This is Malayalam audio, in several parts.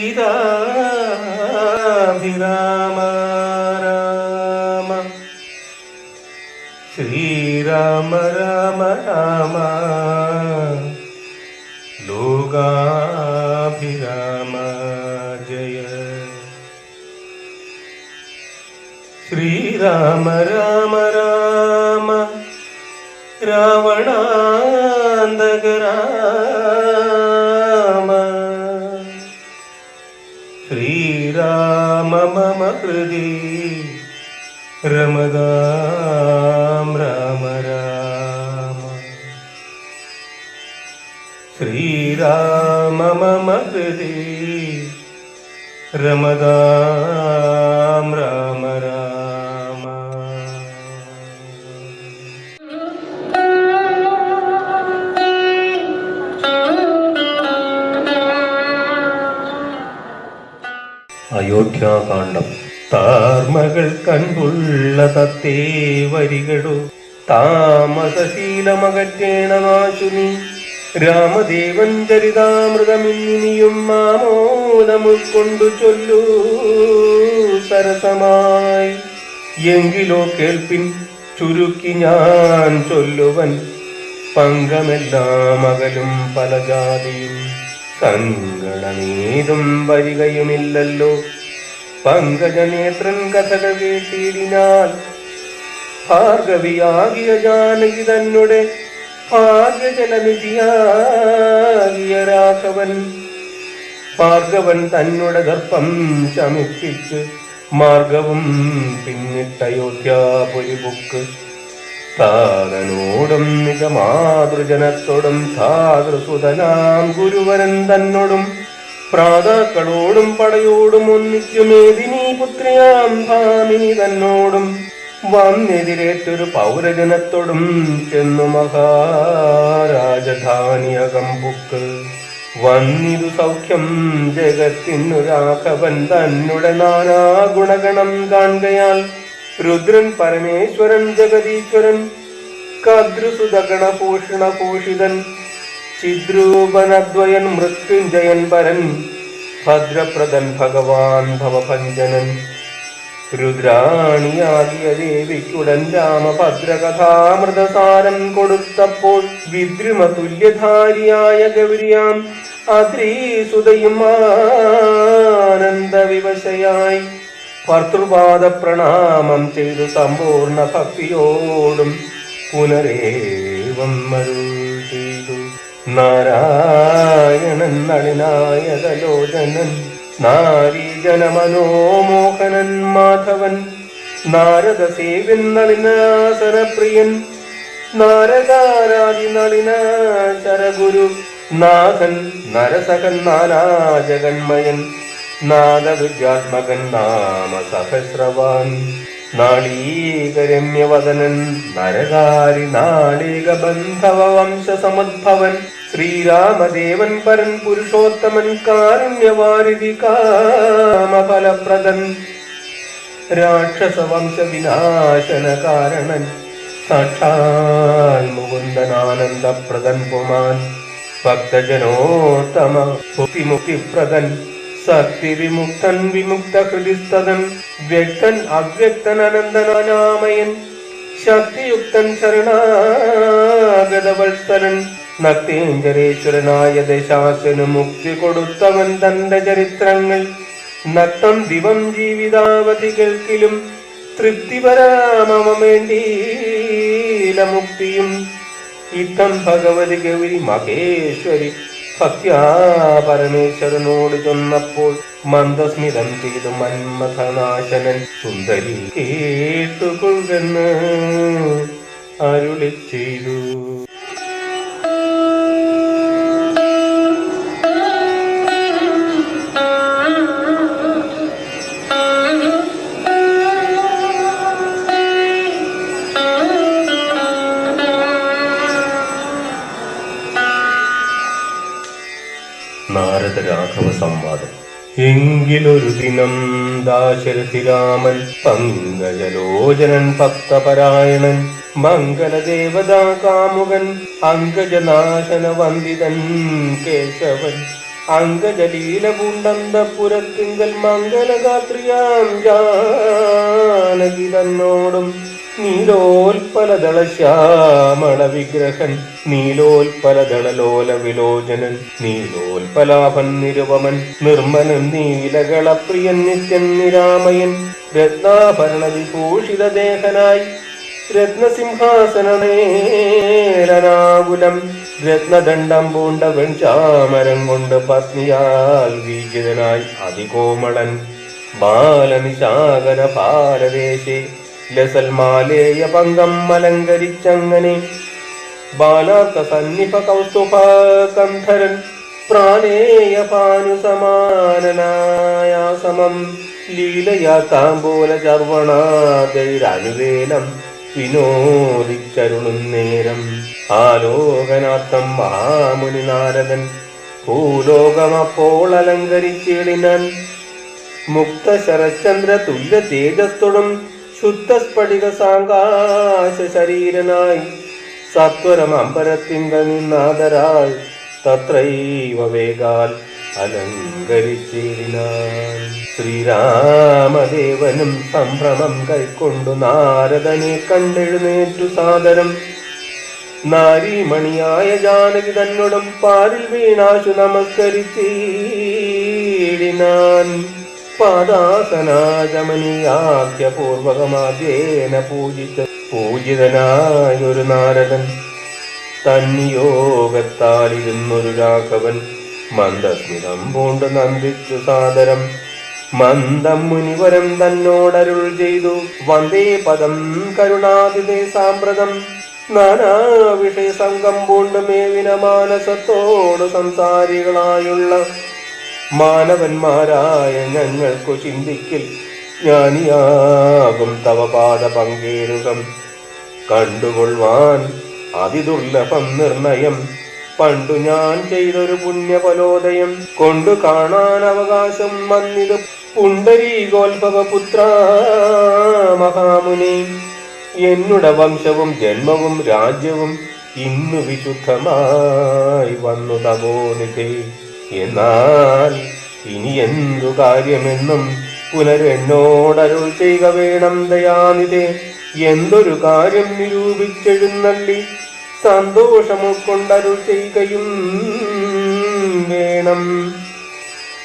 भि राम श्रीराम राम राम लोगाभिराम जय। श्रीराम राम ശ്രീരാമ രമദാം രാമ രാമ. ശ്രീരാമ മമ ഹൃദി രമദാം രാമ രാമ. അയോധ്യാകാന്ഡം. താർമകൾ കണ്ടുള്ള തത്തേ വരികളു. താമസശീലമകറ്റേണമാശുനി രാമദേവൻ ചരിതാമൃതമിന്നിനിയും മാമോദമുൾക്കൊണ്ടു ചൊല്ലൂ സരസമായി. എങ്കിലോ കേൾപ്പിൻ ചുരുക്കി ഞാൻ ചൊല്ലുവൻ. പങ്കമെല്ലാം അകലും പല ജാതിയും സങ്കടമേതും വരികയുമില്ലല്ലോ. പങ്കജനേത്രൻ കഥകൾ കേട്ടിടിനാൽ ഭാർഗവിയാകിയ ജാനകി തന്നെ ഭാഗ്യജനവിധിയാകിയ രാഘവൻ. ഭാർഗവൻ തന്നെ ഗർഭം ശമിപ്പിച്ച് മാർഗവും പിന്നിട്ടയോധ്യാപുരി ബുക്ക്. താതനോടും നിജമാതൃജനത്തോടും താതൃസുതനാം ഗുരുവരൻ തന്നോടും പ്രാതാക്കളോടും പടയോടും ഒന്നിച്ചുമേദിനി പുത്രിയാം ഭാമിനി തന്നോടും. വന്നെതിരേറ്റൊരു പൗരജനത്തോടും ചെന്നു മഹാരാജധാനിയകം ബുക്ക് വന്നിതു സൗഖ്യം ജഗത്തിനു രാഘവൻ തന്നെ നാനാ ഗുണഗണം കാണുകയാൽ രുദ്രൻ പരമേശ്വരൻ ജഗതീശ്വരൻ ഭൂഷിതൻ ചിദ്രൂപനദ്വയൻ മൃത്യുഞ്ജയൻ പരൻ ഭദ്രപ്രദൻ ഭഗവാൻ ഭവഭഞ്ജനൻ. രുദ്രാണിയാകിയ ദേവിക്കുടൻ രാമഭദ്രകഥാമൃതസാരം കൊടുത്തപ്പോൾ വിദ്രുമ തുല്യധാരിയായ ഗൗരിയാം അത്രീസുതയും ആനന്ദവിവശയായി ഭർത്തൃപാദ പ്രണാമം ചെയ്തു സമ്പൂർണ ഭക്തിയോടും പുനരേവം ചെയ്തു നാരായണൻ നളിനായകലോചനൻ നാരീജന മനോമോഹനൻ മാധവൻ നാരദ സേവൻ നളിനാസനപ്രിയൻ നാരകാരാദി നളിന ശരഗുരു നാഥൻ നരസകൻ നാനാജഗന്മയൻ നാദവിദ്യാത്മകൻ നാമ സഹസ്രവാൻ നാളീകരമ്യവദനൻ നരകാരി നാളിക ബന്ധവ വംശ സമുദ്ഭവൻ ശ്രീരാമദേവൻ പരൻ പുരുഷോത്തമൻ കാരുണ്യവാരിധി കാമഫലപ്രദൻ രാക്ഷസ വംശ വിനാശന കാരണൻ സാക്ഷാൽ മുകുന്ദനാനന്ദപ്രദൻ പുമാൻ ഭക്തജനോത്തമ മുക്തിമുക്തിപ്രദൻ സത്യവിമുക്തൻ വിമുക്ത ഹൃദിസ്ഥതൻ വ്യക്തൻ അവ്യക്തൻ അനന്തനാമയൻ ശക്തിയുക്തൻ ശരണാഗതവത്സരൻ നക്തേഞ്ചരേശ്വരനായ ദശാസനു മുക്തി കൊടുത്തവൻ തന്റെ ചരിത്രങ്ങൾ നക്തം ദിവം ജീവിതാവധികൾക്കിലും തൃപ്തിപരാമമേണ്ടീല മുക്തിയും. ഇത്തം ഭഗവതി ഗൗരി മഹേശ്വരി ഭക്യാ പരമേശ്വരനോട് ചൊന്നപ്പോൾ മന്ദസ്മിതം ചെയ്തു മന്മഥനാശനൻ സുന്ദരി കേട്ടുകൊണ്ടെന്ന് അരുളി ചെയ്തു രാഘവ സംവാദം. എങ്കിലൊരു ദിനം ദാശരഥി രാമൻ പങ്കജലോചനൻ ഭക്തപരായണൻ മംഗലദേവതാ കാമുകൻ അങ്കജനാശന വന്ദിതൻ കേശവൻ അങ്കജലീല പൂണ്ടന്തപുരത്തിങ്കൽ മംഗലഗാത്രിയാം ജാനകി തന്നോടും നീലോൽപലദള ശ്യാമള വിഗ്രഹൻ നീലോൽപലദളലോല വിലോചനൻ നീലോൽപലാഭൻ നിരുപമൻ നിർമ്മലൻ നീലകളപ്രിയൻ നിത്യൻ നിരാമയൻ രത്നാഭരണ വിഭൂഷിത ദേഹനായി രത്നസിംഹാസനേരനാകുലം രത്നദണ്ഡം പൂണ്ട വെൺചാമരം കൊണ്ട് പത്നിയാൽ വീജിതനായി അതികോമളൻ ബാലനിശാകര ഭാരദേശേ ലസൽമാലേയ പങ്കം അലങ്കരിച്ചങ്ങനെ. ബാലാത്ത സന്നിപ കൗസ്തുഭ കന്ധരൻ പ്രാണേയ പാനുസമാനനായാസമം സമാനനായ സമം. ലീലയാ താമ്പൂല ചർവണാദൈരനുവേലം വിനോദിച്ചരുളും നേരം. ആലോകനാർത്ഥം മഹാമുനി നാരദൻ ഭൂലോകമപ്പോൾ അലങ്കരിച്ചിടിനാൻ. മുക്ത ശരചന്ദ്ര തുല്യ തേജസ്തൊടും ശുദ്ധ സ്ഫടിക സാങ്കാശ ശരീരനായി സത്വരം അമ്പരത്തിങ്ക നിന്നാദരായി തത്രൈവ വേഗാൽ അലങ്കരിച്ചിടിനാൻ. ശ്രീരാമദേവനും സംഭ്രമം കൈക്കൊണ്ടു നാരദനെ കണ്ടെഴുന്നേറ്റു സാദരം. നാരീമണിയായ ജാനകി തന്നോടും പാരിൽ വീണാശു നമസ്കരിച്ചിടിനാൻ. പാദാസനാജമനിയാഖ്യ പൂർവകമാദ്യേന പൂജിച്ച പൂജിതനായൊരു നാരദൻ. തന്നിയോഗത്താലിരുന്നൊരു രാഘവൻ. മന്ദസ്മിതം പൂണ്ട് നന്ദിച്ചു സാദരം. മന്ദം മുനിവരം തന്നോടരുൾ ചെയ്തു. വന്ദേ പദം കരുണാതിഥേ സാമ്പ്രതം. നാനാ വിഷയ സംഘം പൂണ്ട് മേവിന മാനസത്തോട് സംസാരികളായുള്ള മാനവന്മാരായ ഞങ്ങൾക്കു ചിന്തിക്കിൽ ജ്ഞാനിയാകും തവ പാദ പങ്കേരുകം. കണ്ടുകൊള്ളുവാൻ അതിദുർലഭം നിർണയം. പണ്ടു ഞാൻ ചെയ്തൊരു പുണ്യപലോദയം കൊണ്ടു കാണാൻ അവകാശം വന്നിത് പുണ്ടരീകോത്ഭവ മഹാമുനി. എന്നുടെ വംശവും ജന്മവും രാജ്യവും ഇന്നു വിശുദ്ധമായി വന്നു തപോനിധേ എന്നാൽ ഇനി എന്തു കാര്യമെന്നും പുനരെന്നോടരുൾ ചെയ്യുക വേണം ദയാനിതേ എന്തൊരു കാര്യം നിരൂപിച്ചെഴുന്നള്ളി സന്തോഷമൊക്കൊണ്ടരുൾ ചെയ്യുകയും വേണം.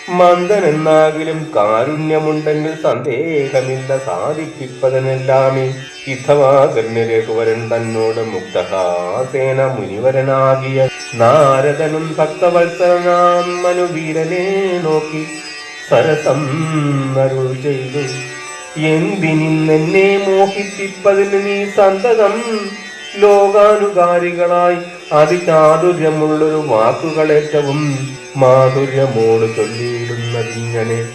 മന്ദനെന്നാകിലും കാരുണ്യമുണ്ടെങ്കിൽ സന്ദേഹമില്ല സാധിപ്പിപ്പതനെല്ലാമേ ഇഥവാകന്യരഘുവരൻ തന്നോട് മുക്തഹാസേന മുനിവരനാകിയ നാരദനും ഭക്തവത്സരനാം മനുവീരനെ നോക്കി സരസം ചെയ്തു. എന്തിനിന്നെന്നെ മോഹിപ്പിപ്പതിന് നീ സന്തതം? ലോകാനുകാരികളായി അതിചാതുര്യമുള്ളൊരു വാക്കുകളേറ്റവും മാധുര്യമോട് ചൊല്ലിയിടുന്നതിങ്ങനെ.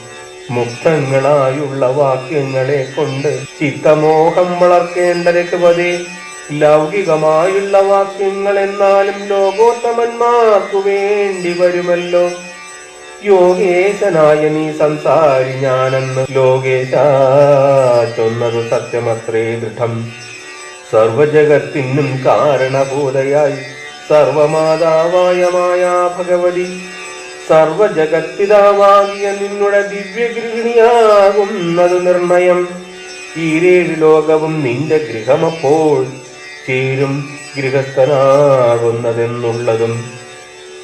മുക്തങ്ങളായുള്ള വാക്യങ്ങളെ കൊണ്ട് ചിത്തമോഹം വളർത്തേണ്ട രഘുപതി ലൗകികമായുള്ള വാക്യങ്ങൾ എന്നാലും ലോകോത്തമന്മാർക്കു വേണ്ടി വരുമല്ലോ. യോഗേശനായ നീ സംസാരി ഞാനെന്ന് ലോകേശ ചൊന്നത് സത്യമത്രേ ദൃഢം. സർവജഗത്തിനും കാരണഭൂതയായി സർവമാതാവായ മായാ ഭഗവതി സർവജഗത്പിതാവാകിയ നിന്നുടെ ദിവ്യഗൃഹിണിയാകുന്നത് നിർണയം. ഈരേഴ് ലോകവും നിന്റെ ഗൃഹമപ്പോൾ ചേരും ഗൃഹസ്ഥനാകുന്നതെന്നുള്ളതും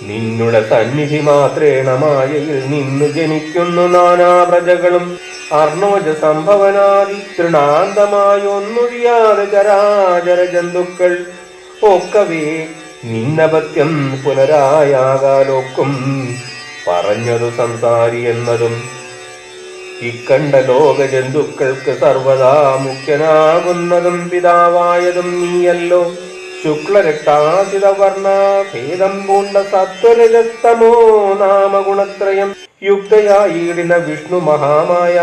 നിന്നുടെ സന്നിധി മാത്രേണ മായയിൽ നിന്ന് ജനിക്കുന്നു നാനാ പ്രജകളും അർണോജ സംഭവനാദി തൃണാന്തമായൊന്നൊഴിയാതെ ചരാചര ജന്തുക്കൾ ഒക്കവേ നിന്നപത്യം പുനരായാകാലോക്കും പറഞ്ഞതു സംസാരി എന്നതും ഇക്കണ്ട ലോക ജന്തുക്കൾക്ക് സർവദാ മുഖ്യനാകുന്നതും പിതാവായതും നീയല്ലോ. ശുക്ലരക്താസിതവർണ ഭേദം പൂണ്ട സത്വരജസ്തമോ നാമഗുണത്രയം യുക്തയായിടിന വിഷ്ണു മഹാമായ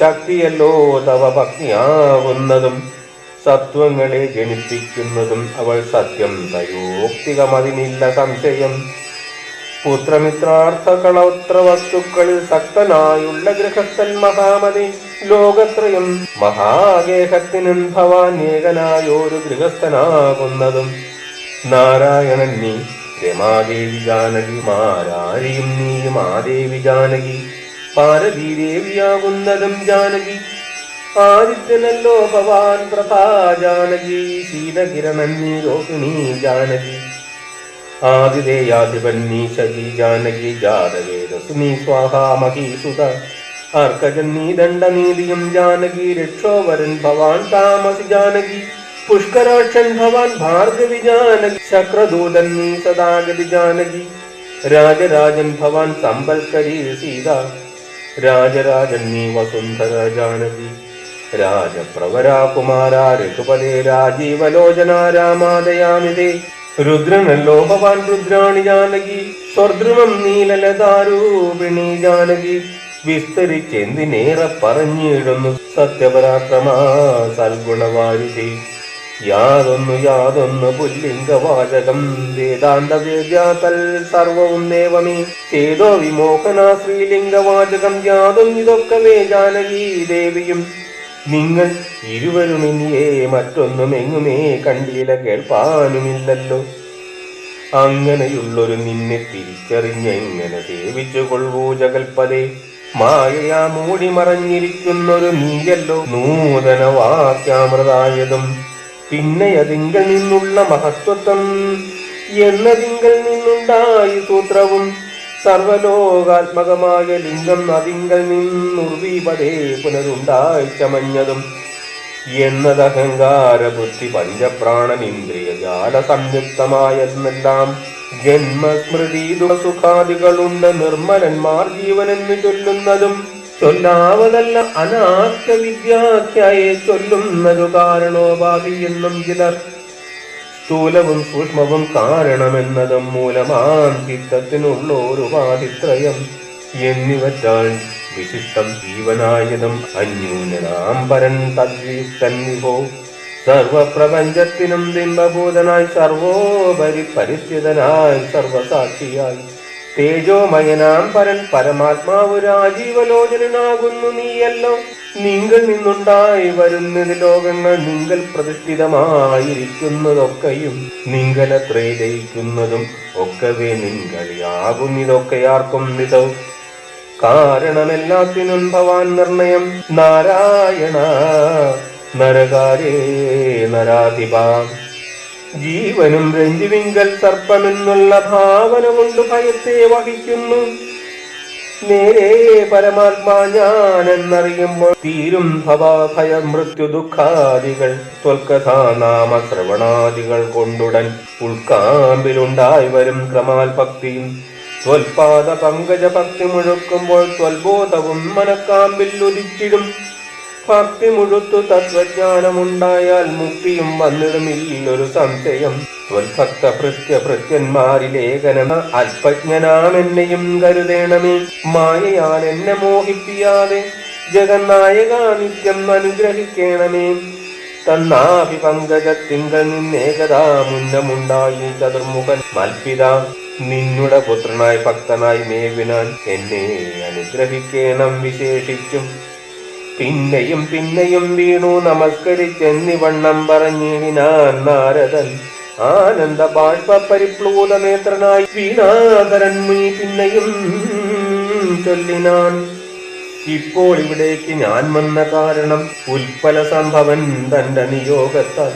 ശക്തിയല്ലോ തവ ഭക്തിയാവുന്നതും സത്വങ്ങളെ ജനിപ്പിക്കുന്നതും അവൾ സത്യം. തയോക്തികമതിനില്ല സംശയം. പുത്രമിത്രാർത്ഥ കളോത്ര വസ്തുക്കളിൽ സക്തനായുള്ള ഗൃഹസ്ഥൻ മഹാമതി ലോകത്രയം മഹാഗേഹത്തിനും ഭവാൻ ഏകനായൊരു ഗൃഹസ്ഥനാകുന്നതും. നാരായണൻ നീ രമാദേവി ജാനകി മാരാരിയും നീയും ആദേവി ജാനകി പാരതീദേവിയാകുന്നതും ജാനകി. ആദിത്യനല്ലോ ഭവാൻ പ്രഭാ ജാനകി ശീതകിരണൻ നീ രോഹിണി ജാനകി ആതിഥേയാധിപൻ നീ ശജി ജാനകി ജാതവേദസു നീ സ്വാഹാ മഹീസുത അർക്കജൻ നീ ദണ്ഡനീതിയും ജാനകി രക്ഷോവരൻ ഭവാൻ താമസി ജാനകി പുഷ്കരാക്ഷൻ ഭവാൻ ഭാർഗവി ജാനകി ശക്രദൂതൻ നീ സദാഗതി ജാനകി രാജരാജൻ ഭവാൻ സമ്പൽക്കരി സീത രാജരാജൻ നീ വസുന്ധര ജാനകി രാജപ്രവര കുമാര രഘുപതേ രാജീവലോചന രാമാദയാമിതി. രുദ്രനല്ലോ ഭവാൻ രുദ്രാണി ജാനകി സ്വർദ്രുമം നീലലതാരൂപിണി ജാനകി വിസ്തരിച്ചെന്തിനേറെ പറഞ്ഞിടുന്നു സത്യപരാക്രമാ സൽഗുണവാരിധി. യാതൊന്നു യാതൊന്നു പുല്ലിംഗവാചകം വേദാന്ത വേദ്യാതൽ സർവവും ദേവമേ. ചേതോ വിമോഹന ശ്രീലിംഗവാചകം യാതും ഇതൊക്കവേ ജാനകി ദേവിയും. നിങ്ങൾ ഇരുവരും മറ്റൊന്നും എങ്ങുമേ കണ്ടില്ല കേൾപ്പാനുമില്ലല്ലോ. അങ്ങനെയുള്ളൊരു നിന്നെ തിരിച്ചറിഞ്ഞെങ്ങനെ സേവിച്ചു കൊള്ളൂ ജകൽപ്പതേ മായയാ മൂടി മറഞ്ഞിരിക്കുന്നൊരു നീയല്ലോ. നൂതന വാക്യാമൃതായതും പിന്നെ അതിങ്കൽ നിന്നുള്ള മഹത്വത്വം. എന്നതിങ്കൽ നിന്നുണ്ടായി സൂത്രവും സർവലോകാത്മകമായ ലിംഗം അതിങ്കൽ നിന്നുർവീപതേ പുനരുണ്ടായി ചമഞ്ഞതും എന്നത് അഹങ്കാര ബുദ്ധി പഞ്ചപ്രാണൻ ഇന്ദ്രിയ ജാല സംയുക്തമായെന്നെല്ലാം ജന്മസ്മൃതി സുഖാദികളുണ്ട് നിർമ്മലന്മാർ ജീവനെന്ന് ചൊല്ലുന്നതും. ചൊല്ലാവതല്ല അനാക്ക വിദ്യാഖ്യായെ ചൊല്ലുന്നതു കാരണോപാധി എന്നും ചിലർ സ്ഥൂലവും സൂക്ഷ്മവും കാരണമെന്നതും മൂലമാം ചിത്തത്തിനുള്ള ഒരു ഉപാധിത്രയം എന്നിവറ്റാൽ വിശിഷ്ടം ജീവനായതും അന്യൂനാം പരൻ തദ്യുക്തൻ വിഭോ സർവപ്രപഞ്ചത്തിനും ബിംബഭൂതനായി സർവോപരി പരിസ്ഥിതനായി സർവസാക്ഷിയായി. തേജോമയനാം പരൻ പരമാത്മാവ് രാജീവലോചനാകുന്നു നീയല്ലോ. നിങ്ങൾ നിന്നുണ്ടായി വരുന്നത് ലോകങ്ങൾ നിങ്ങൾ പ്രതിഷ്ഠിതമായിരിക്കുന്നതൊക്കെയും നിങ്ങളത്രേ ജയിക്കുന്നതും ഒക്കവേ ഇതൊക്കെയാർക്കും വിധവും കാരണമെല്ലാത്തിനും ഭവാൻ നിർണയം. നാരായണ നരകാരേ നരാധിപ. ജീവനും രഞ്ജുവിങ്കൽ സർപ്പമെന്നുള്ള ഭാവന കൊണ്ട് ഭയത്തെ വഹിക്കുന്നു. നേരെ പരമാത്മാ ഞാനെന്നറിയുമ്പോൾ തീരും ഭവാഭയ ഭയ മൃത്യു ദുഃഖാദികൾ ത്വൽക്കഥാനാമ ശ്രവണാദികൾ കൊണ്ടുടൻ ഉൾക്കാമ്പിലുണ്ടായി വരും ക്രമാൽ ഭക്തിയും ത്വൽപാദ പങ്കജ ഭക്തി മുഴുക്കുമ്പോൾ ത്വൽബോധവും മനക്കാമ്പിൽ ഉദിച്ചിടും. ഭക്തി മുഴുത്തു തത്വജ്ഞാനമുണ്ടായാൽ മുക്തിയും വന്നിടുമില്ലൊരു സംശയം. ത്വൽഭക്ത ഭൃത്യ ഭൃത്യന്മാരിലേഖനം അല്പജ്ഞനാമെന്നെയും കരുതേണമേ. മായയാൽ എന്നെ മോഹിപ്പിയാതെ ജഗന്നായക നിത്യം അനുഗ്രഹിക്കണമേ. തന്നാഭി പങ്കജത്തിങ്കൾ നിന്നേകതാ മുന്നമുണ്ടായി ചതുർമുഖൻ. മൽപിത നിന്നുടെ പുത്രനായി ഭക്തനായി മേവിനാൻ എന്നെ അനുഗ്രഹിക്കണം വിശേഷിച്ചും. പിന്നെയും പിന്നെയും വീണു നമസ്കരിച്ചെന്നിവണ്ണം പറഞ്ഞിടിനാൻ നാരദൻ. ആനന്ദ ബാഷ്പ പരിപ്ലൂത നേത്രനായി വീണാതരൻ മുനി പിന്നെയും ചൊല്ലിനാൻ. ഇപ്പോൾ ഇവിടേക്ക് ഞാൻ വന്ന കാരണം ഉൽപ്പല സംഭവൻ തന്റെ നിയോഗത്താൽ.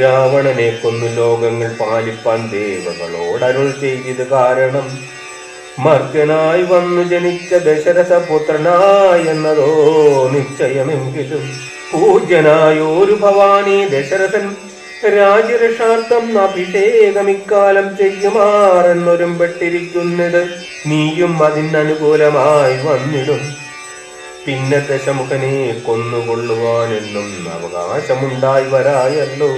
രാവണനെ കൊന്നു ലോകങ്ങൾ പാലിപ്പാൻ ദേവകളോടരുൾ ചെയ്തത് കാരണം മർത്യനായി വന്നു ജനിച്ച ദശരഥ പുത്രനായി എന്നതോ നിശ്ചയമെങ്കിലും പൂജ്യനായ ഒരു ഭവാനി ദശരഥൻ രാജരക്ഷാർത്ഥം അഭിഷേകം ഇക്കാലം ചെയ്യുമാറെന്നൊരും പെട്ടിരിക്കുന്നത് നീയും അതിനനുകൂലമായി വന്നിടും. പിന്നെ ദശമുഖനെ കൊന്നുകൊള്ളുവാനെന്നും അവകാശമുണ്ടായി വരായല്ലോ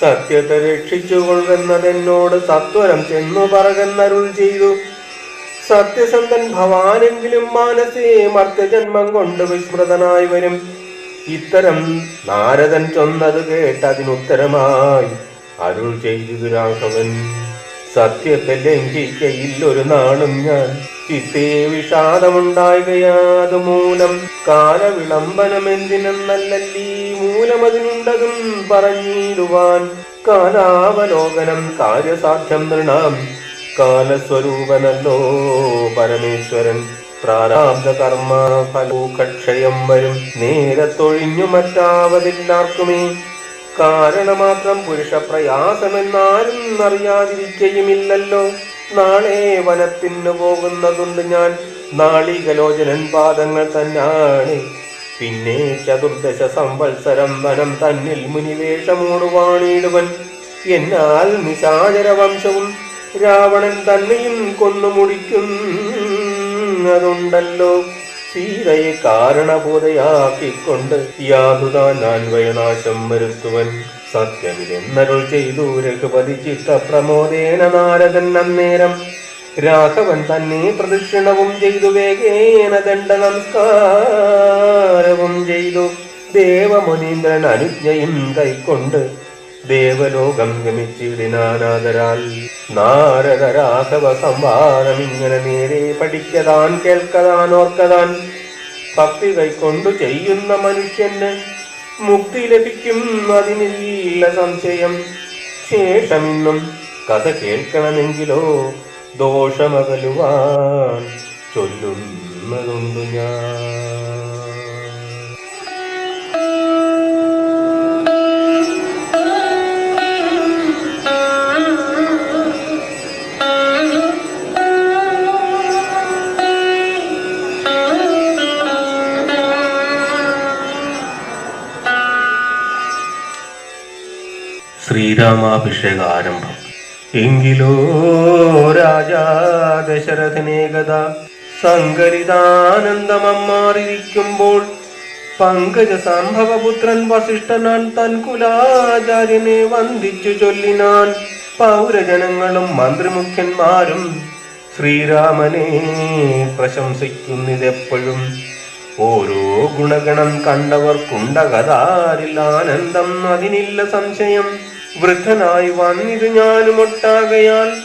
സത്യത്തെ രക്ഷിച്ചുകൊള്ളുന്നതെന്നോട് സത്വരം ചെന്നു പറകന്നരുൾ ചെയ്തു. സത്യസന്ധൻ ഭവാനെങ്കിലും മാനസേ മർത്യജന്മം കൊണ്ട് വിസ്മൃതനായി വരും. ഇത്തരം നാരദൻ ചൊന്നത് കേട്ട് അതിനുത്തരമായി അരുൾ ചെയ്തു രാഘവൻ. സത്യത്തെ ലംഘിക്കയില്ലൊരു നാളും ഞാൻ ചിത്തേ വിഷാദമുണ്ടാകുകയാതു മൂലം കാലവിളംബനമെന്തിനെന്നല്ലല്ലീ മൂലമതിനുണ്ടതും പറഞ്ഞിടുവാൻ. കാലാവലോകനം കാര്യസാധ്യം നൃണാം. കാലസ്വരൂപനല്ലോ. പരമേശ്വരൻ പ്രാരാബ്ധ കർമ്മ ഫലോകക്ഷയം വരും. നേരത്തൊഴിഞ്ഞു മറ്റാവതില്ലാർക്കുമേ. കാരണമാത്രം പുരുഷ പ്രയാസമെന്നാരും അറിയാതിരിക്കയുമില്ലല്ലോ. നാളെ വനത്തിന് പോകുന്നതുണ്ട് ഞാൻ. നാളികലോചനൻ പാദങ്ങൾ തന്നാണ്. പിന്നെ ചതുർദശ സംവത്സരം വനം തന്നിൽ മുനിവേഷമൂടുവാണിടുവൻ. എന്നാൽ നിശാചര വംശവും രാവണൻ തന്നെയും കൊന്നു മുടിക്കുന്നതുണ്ടല്ലോ. സീതയെ കാരണബോധയാക്കിക്കൊണ്ട് യാതുതാൻ അന്വയനാശം വരുത്തുവൻ. സത്യമിതെന്നരുൾ ചെയ്തു രഘുപതി ചിത്ത പ്രമോദേന നാരദൻ അന്നേരം. രാഘവൻ തന്നെ പ്രദക്ഷിണവും ചെയ്തു വേഗേന ദണ്ഡ നമസ്കാരവും ചെയ്തു. ദേവമുനീന്ദ്രൻ അനുജ്ഞയും കൈക്കൊണ്ട് ദേവലോകം ഗമിച്ചിടിനാനാദരാൽ. നാരദ രാഘവ സംവാദം ഇങ്ങനെ നേരെ പഠിക്കതാൻ കേൾക്കതാൻ ഓർക്കതാൻ ഭക്തി കൈക്കൊണ്ടു ചെയ്യുന്ന മനുഷ്യന് മുക്തി ലഭിക്കും അതിനില്ല സംശയം. ശേഷമിന്നും കഥ കേൾക്കണമെങ്കിലോ ദോഷമകലുവാൻ ചൊല്ലുന്നതുണ്ടു ഞാൻ. ശ്രീരാമാഭിഷേക ആരംഭം എങ്കിലോ രാജാ ദശരഥനേകത സങ്കരിതാനന്ദമമ്മാറിയിരിക്കുമ്പോൾ പങ്കജ സംഭവപുത്രൻ വസിഷ്ഠനാൻ തൻ കുലാചാര്യനെ വന്ദിച്ചു ചൊല്ലിനാൻ പൗരജനങ്ങളും മന്ത്രിമുഖ്യന്മാരും ശ്രീരാമനെ പ്രശംസിക്കുന്നിതെപ്പോഴും. ഓരോ ഗുണഗണം കണ്ടവർക്കുണ്ടകതാരിൽ ആനന്ദം അതിനില്ല സംശയം. വൃദ്ധനായി വന്നിത് ഞാനുമൊട്ടാകയാൽ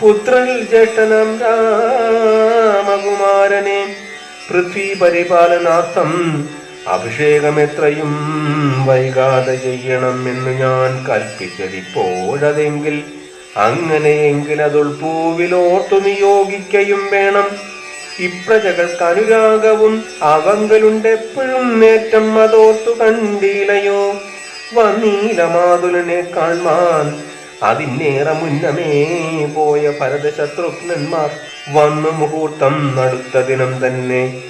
പുത്രനിൽ ജ്യേഷ്ഠനം രാമകുമാരനെ പൃഥ്വി പരിപാലനാർത്ഥം അഭിഷേകം എത്രയും വൈകാതെ ചെയ്യണം എന്ന് ഞാൻ കൽപ്പിച്ചതിപ്പോഴതെങ്കിൽ അങ്ങനെയെങ്കിൽ അതുൾ പൂവിലോട്ടു നിയോഗിക്കയും വേണം. ഇപ്രജകൾക്ക് അനുരാഗവും അവങ്കലുണ്ടെപ്പോഴും നേറ്റം അതോർത്തു കണ്ടീലയോ വന്നീല മാതുലനെ കാൺമാൻ അതിനേറെ മുന്നമേ പോയ ഭരതശത്രുഘ്നന്മാർ വന്നു മുഹൂർത്തം നടുത്ത ദിനം തന്നെ.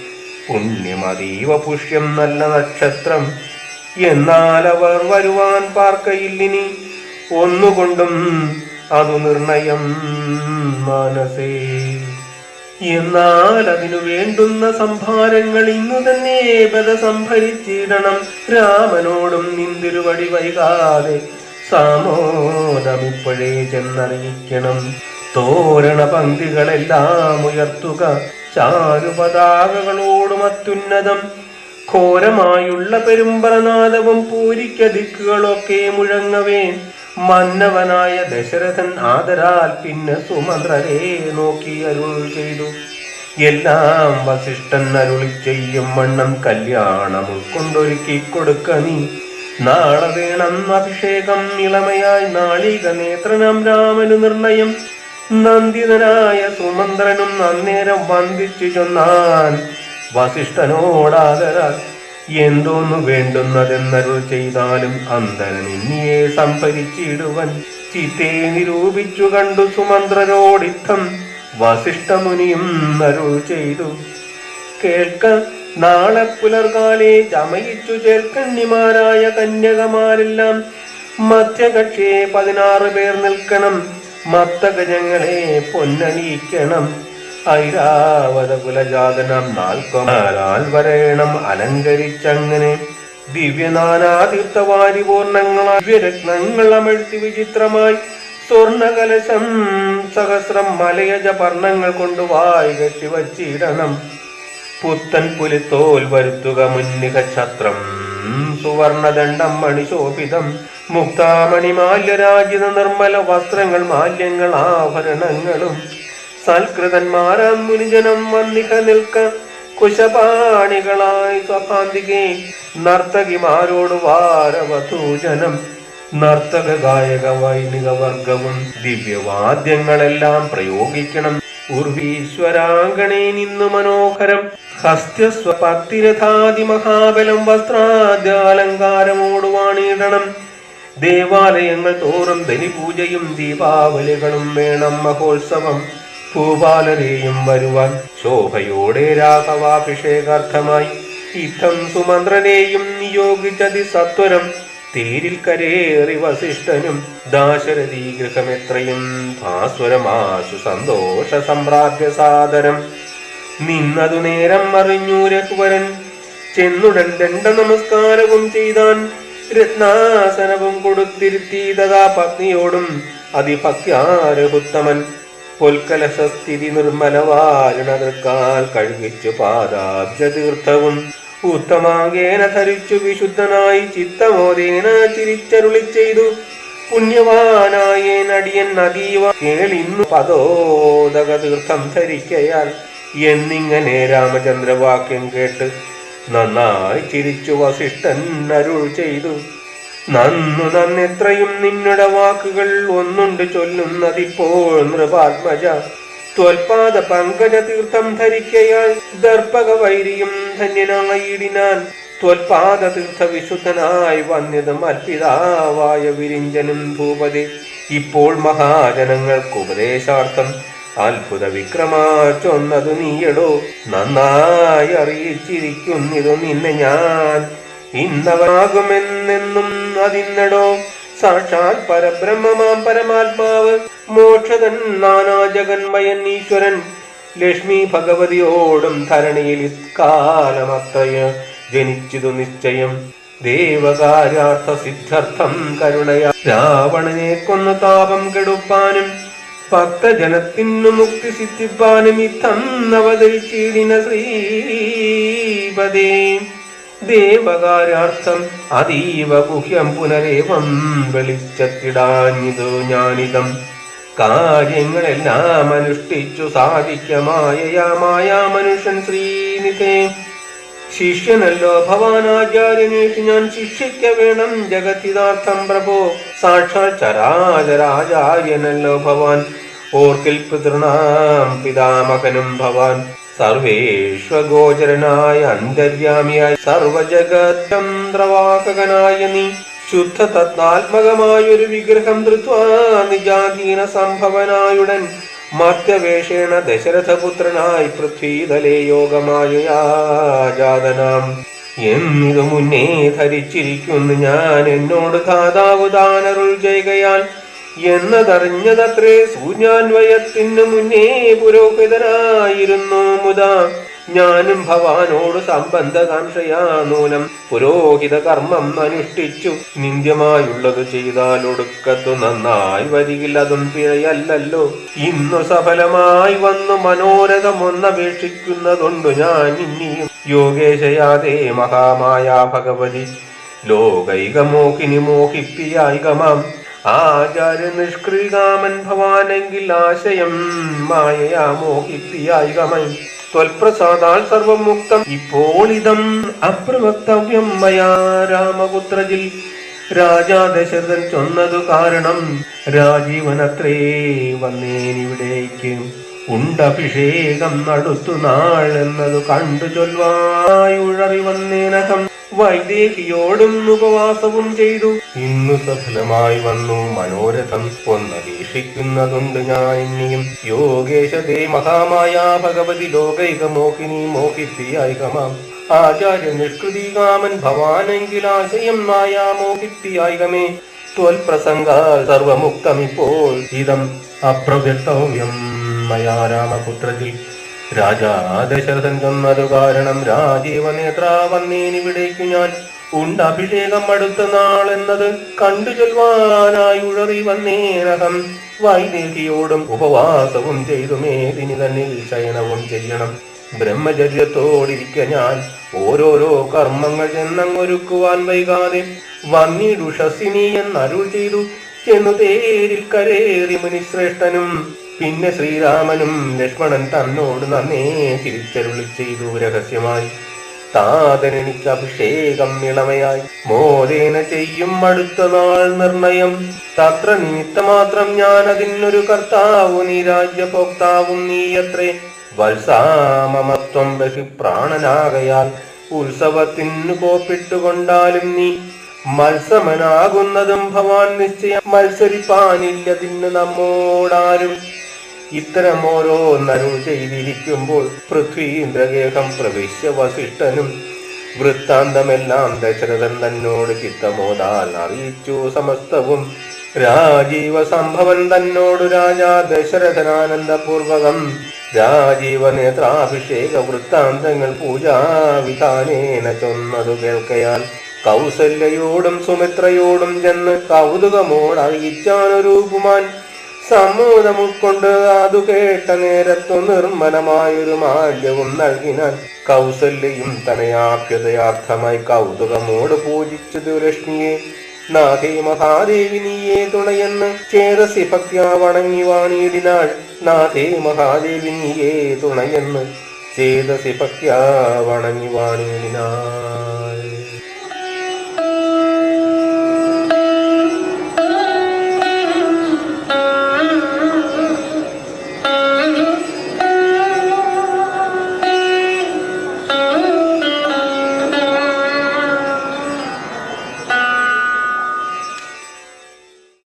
പുണ്യമതീവ പുഷ്യം നല്ല നക്ഷത്രം. എന്നാൽ അവർ വരുവാൻ പാർക്കയില്ലിനി ഒന്നുകൊണ്ടും അതു നിർണയം മനസേ. എന്നാൽ അതിനു വേണ്ടുന്ന സംഭാരങ്ങൾ ഇന്നു തന്നെ ബല സംഭരിച്ചിടണം രാമനോടും നിന്തിരുവടി വൈകാതെ സാമോദമിപ്പോഴേ ചെന്നറിയിക്കണം. തോരണ പങ്കുകളെല്ലാം ഉയർത്തുക. ചാരുപതാകകളോടും അത്യുന്നതം. ഘോരമായുള്ള പെരുമ്പറനാദവും പൂരിക്കതിക്കുകളൊക്കെ മുഴങ്ങവേ. മന്നവനായ ദശരഥൻ ആദരാൽ പിന്നെ സുമന്ത്രരെ നോക്കി അരുൾ ചെയ്തു. എല്ലാം വസിഷ്ഠൻ അരുളി ചെയ്യും വണ്ണം കല്യാണം ഉൾക്കൊണ്ടൊരുക്കി കൊടുക്ക നീ. നാളെ വേണം അഭിഷേകം ഇളമയായി നാളിക നേത്രനാം രാമനു നിർണയം. നന്ദിതനായ സുമന്ത്രനും അന്നേരം വന്ദിച്ചു ചൊന്നാൻ വസിഷ്ഠനോടാദരാൽ എന്തോന്നു വേണ്ടുന്നതെന്നരുൾ ചെയ്താലും അന്തര നിന്നിയെ സംഭരിച്ചിടുവൻ. ചിത്തെ നിരൂപിച്ചു കണ്ടു സുമന്ത്രരോടിത്തം. വസിഷ്ഠമുനിയും അരുൾ ചെയ്തു. കേൾക്ക നാളെ പുലർകാലെ ചമയിച്ചു ചേർക്കണ്ണിമാരായ കന്യകമാരെല്ലാം. മധ്യകക്ഷിയെ പതിനാറ് പേർ നിൽക്കണം. മത്തഗജങ്ങളെ പൊന്നണിയിക്കണം. ഐരാവത കുലജാതനം നാൽക്കൊമാരാൽ വരേണം അലങ്കരിച്ചങ്ങനെ ദിവ്യനാനാതീർത്ഥവാരി പൂർണങ്ങളായ ദിവ്യരത്നങ്ങൾ അമഴ്ത്തി വിചിത്രമായി സ്വർണകലശം സഹസ്രം മലയജ പർണങ്ങൾ കൊണ്ട് വായി കെട്ടി വച്ചിടണം. പുത്തൻ പുലിത്തോൽ വരുത്തുക മുന്നിക ഛത്രം സുവർണദണ്ഡം മണിശോഭിതം മുക്താമണി മാല്യരാജിത നിർമ്മല വസ്ത്രങ്ങൾ മാല്യങ്ങൾ ആഭരണങ്ങളും. സൽകൃതന്മാരാം മുനിജനം വന്നിക നിൽക്ക. കുശപാണികളായി സ്വഭാന്തികെ നർത്തകിമാരോട് വാരവധൂജനം നർത്തക ഗായക വൈദിക വർഗവും ദിവ്യവാദ്യങ്ങളെല്ലാം പ്രയോഗിക്കണം. ഉർവീശ്വരാങ്കണേ നിന്നു മനോഹരം. ഹസ്തസ്വപത്തിരഥാതി മഹാബലം വസ്ത്രാദ്യാലങ്കാരമോട് വാണിയിടണം ദേവാലയങ്ങൾ തോറും ധനിപൂജയും ദീപാവലികളും വേണം മഹോത്സവം. ഭൂപാലരെയും വരുവാൻ ശോഭയോടെ രാഘവാഭിഷേകാർത്ഥമായി. ഇത്തം സുമന്ത്രനെയും നിയോഗിച്ചതി സത്വരം. തീരിൽ കരേറി വസിഷ്ഠനും ദാശരഥി ഗൃഹമെത്രയും ഭാസ്വരമാശു സന്തോഷ സമ്പ്രാപ്യ സാദരം. നിന്നതു നേരം അറിഞ്ഞു രഘുവരൻ ചെന്നുടൻ ദണ്ഡ നമസ്കാരവും ചെയ്താൻ രത്നാസനവും കൊടുത്തിരുത്തി തഥാ പത്നിയോടും അതിഭക്യാരഹുത്തമൻ പൊൽക്കലശസ്ഥിതി നിർമ്മലവാരണതൃക്കാൽ കഴുകിച്ചു പാദാബ്ജ തീർത്ഥവും ഉത്തമാങ്കേന ധരിച്ചു വിശുദ്ധനായി ചിത്തമോദേന ചിരിച്ചരുളി ചെയ്തു പുണ്യവാനായ നടിയൻ അതീവ കേളിന്നു പദോദക തീർത്ഥം ധരിക്കയാൽ എന്നിങ്ങനെ രാമചന്ദ്രവാക്യം കേട്ട് നന്നായി ചിരിച്ചു വസിഷ്ഠൻ അരുൾ ചെയ്തു. നന്നു നന്നെത്രയും നിന്നുടെ വാക്കുകൾ ഒന്നുണ്ട് ചൊല്ലുന്നതിപ്പോൾ നൃപാത്മജ. ത്വൽപാദ പങ്കജ തീർത്ഥം ധരിക്കയാൾ ദർപ്പക വൈരിയും ധന്യനായിടിനാൻ. ത്വൽപാദ തീർത്ഥ വിശുദ്ധനായി വന്നതും അർപ്പിതാവായ വിരിഞ്ചനും ഭൂപതി. ഇപ്പോൾ മഹാജനങ്ങൾക്ക് ഉപദേശാർത്ഥം അത്ഭുത വിക്രമാ ചൊന്നതു നീയടോ. നന്നായി അറിയിച്ചിരിക്കുന്നിതു നിന്നെ ഞാൻ. ഇന്നവാകുമെന്നെന്നും അതിന്നടോ. സാക്ഷാൽ പരബ്രഹ്മമാം പരമാത്മാവ് മോക്ഷതൻ നാനാ ജഗന്മയൻ ഈശ്വരൻ. ലക്ഷ്മി ഭഗവതിയോടും ധരണിയിൽ ഇക്കാലമത്രയ ജനിച്ചതു നിശ്ചയം. ദേവകാര്യാർത്ഥ സിദ്ധാർത്ഥം കരുണയ. രാവണനെ കൊന്ന താപം കെടുപ്പാനും ഭക്തജനത്തിനു മുക്തി സിദ്ധിപ്പാനും ഇത്തം അവതരിച്ചിടിന ശ്രീപദേ. ദേവകാര്യാർത്ഥം അതീവ ഗുഹ്യം പുനരേവം വെളിച്ചത്തിടാഞ്ഞിതു ഞാനിതം. കാര്യങ്ങളെല്ലാം അനുഷ്ഠിച്ചു സാധിക്കമായ മനുഷ്യൻ ശ്രീനിധേ. ശിഷ്യനല്ലോ ഭവാൻ ആചാര്യനേഷ് ഞാൻ ശിക്ഷിക്ക വേണം ജഗത്തിദാർത്ഥം പ്രഭോ. സാക്ഷാൽ ചരാചരാചാര്യനല്ലോ ഭവാൻ. ഓർക്കിൽ പിതൃണാം പിതാമകനും ഭവാൻ. സർവേശ്വഗോചരനായ അന്തര്യാമിയായി സർവജഗചന്ദ്രവാഹകനായ നീ ശുദ്ധ തത്നാത്മകമായൊരു വിഗ്രഹം ധൃത്വാ സംഭവനായുടൻ മർത്യവേഷേണ ദശരഥപുത്രനായി പൃഥ്വീതലേ യോഗമായ ജാതനാം എന്നിതു മുന്നേ ധരിച്ചിരിക്കുന്നു ഞാൻ എന്നോട് കാതാവുദാനരുൾ ചെയ്യുകയാൽ എന്നതറിഞ്ഞതത്രേ സൂര്യാന്വയത്തിന് മുന്നേ പുരോഹിതനായിരുന്നു മുതാ. ഞാനും ഭവാനോട് സംബന്ധകാംക്ഷയാ നൂനം പുരോഹിത കർമ്മം അനുഷ്ഠിച്ചു. നിന്ദ്യമായുള്ളത് ചെയ്താൽ ഒടുക്കത്തു നന്നായി വരികില്ലതും പിഴയല്ലല്ലോ. ഇന്നു സഫലമായി വന്നു മനോരഥമൊന്നപേക്ഷിക്കുന്നതുണ്ടു ഞാൻ ഇനിയും. യോഗേശയാതേ മഹാമായ ഭഗവതി. ലോകൈകമോഹിനി മോഹിപ്പിയായികമാം ആചാര്യ നിഷ്ക്രികാമൻ ഭവാനെങ്കിൽ ആശയം മായയാ മോഹിപ്പിയായികമൈ ത്വൽപ്രസാദാൽ സർവം മുക്തം. ഇപ്പോൾ ഇതം അപ്രവക്തവ്യം മയാ രാമപുത്രജിൽ. രാജാ ദശരഥൻ ചൊന്നതു കാരണം രാജീവനത്രേ വന്നേനിവിടേക്ക്. ഉണ്ടഭിഷേകം നടത്തു നാൾ എന്നതു കണ്ടു ചൊൽവായുഴറി വന്നേനകം വൈദേഹിയോടും ഉപവാസവും ചെയ്തു. ഇന്നു സഫലമായി വന്നു. മനോരഥം ഒന്നപേക്ഷിക്കുന്നതുണ്ട് ഞാൻ ഇനിയും. യോഗേശതേ മഹാമായ ഭഗവതി ലോകൈക മോഹിനി മോഹിപ്പിയായികമാം ആചാര്യ നിഷ്കൃതികാമൻ ഭവാനെങ്കിൽ ആശയം മായാ മോഹിപ്പിയായികമേ ത്വൽപ്രസംഗാൽ സർവമുക്തമിപ്പോൾ. ഇതം അപ്രവ്യക്തവ്യം. മയാ രാമപുത്രജിൽ രാജാ ദശരഥൻ ചൊന്നതു കാരണം. രാജീവനേത്ര വന്നേനിവിടേക്കു ഞാൻ. ഉണ്ടഭിഷേകം അടുത്ത അടുത്ത നാളെന്നത് കണ്ടു ചൊൽവാനായി ഉഴറി വന്നേനകം. വൈദേഹിയോടും ഉപവാസവും ചെയ്തു മേദിനി തന്നിൽ ശയനവും ചെയ്യണം. ബ്രഹ്മചര്യത്തോടിരിക്ക ഞാൻ. ഓരോരോ കർമ്മങ്ങൾ ചെന്നങ്ങൊരുക്കുവാൻ വൈകാതെ വന്നിടുഷസിനി എന്നരുൾ ചെയ്തു. ചെന്നു തേരിൽ കരേറി മുനിശ്രേഷ്ഠനും പിന്നെ ശ്രീരാമനും ലക്ഷ്മണൻ തന്നോട് നന്നേ തിരിച്ചരുളി ചെയ്തു രഹസ്യമായി. താതനെനിക്ക് അഭിഷേകം ഇളമയായി. മോദേന ചെയ്യും അടുത്ത നാൾ നിർണയം. തത്ര നിമിത്തമാത്രം ഞാൻ അതിനൊരു കർത്താവു നീ രാജ്യഭോക്താവും നീയത്രേ. വത്സാമമത്വം ബഹി പ്രാണനാകയാൽ ഉത്സവത്തിനു കോപ്പിട്ടുകൊണ്ടാലും നീ മത്സമനാകുന്നതും ഭവാൻ നിശ്ചയം മത്സരിപ്പാനില്ലതിന് നമ്മോടാരും ഇത്തരം ഓരോന്നരുൾ ചെയ്തിരിക്കുമ്പോൾ പൃഥ്വീന്ദ്രഗേഹം പ്രവിശ്യ വസിഷ്ഠനും വൃത്താന്തമെല്ലാം ദശരഥൻ തന്നോട് ചിത്തമോദാൽ അറിയിച്ചു സമസ്തവും. രാജീവ സംഭവൻ തന്നോട് രാജാ ദശരഥനാനന്ദപൂർവകം. രാജീവ നേത്രാഭിഷേക വൃത്താന്തങ്ങൾ പൂജാവിധാനേന ചൊന്നതു കേൾക്കയാൽ കൗസല്യയോടും സുമിത്രയോടും ചെന്ന് കൗതുകമോട് അറിയിച്ചാനൊരു സമ്മോദം ഉൾക്കൊണ്ട് അതു കേട്ട നേരത്തു നിർമ്മലമായൊരു മാല്യവും നൽകിനാൻ കൗസല്യയും തനയാഭ്യതയാർത്ഥമായി കൗതുകമോട് പൂജിച്ചു ലക്ഷ്മിയെ നാഥേ മഹാദേവി നീയെ തുണയെന്ന് ചേതസി ഭക്യാ വണങ്ങി വാണിയിടിനാൾ നാഥേ മഹാദേവി നീയെ തുണയെന്ന് ചേതസി ഭക്യാ വണങ്ങി വാണിയിടിനാൾ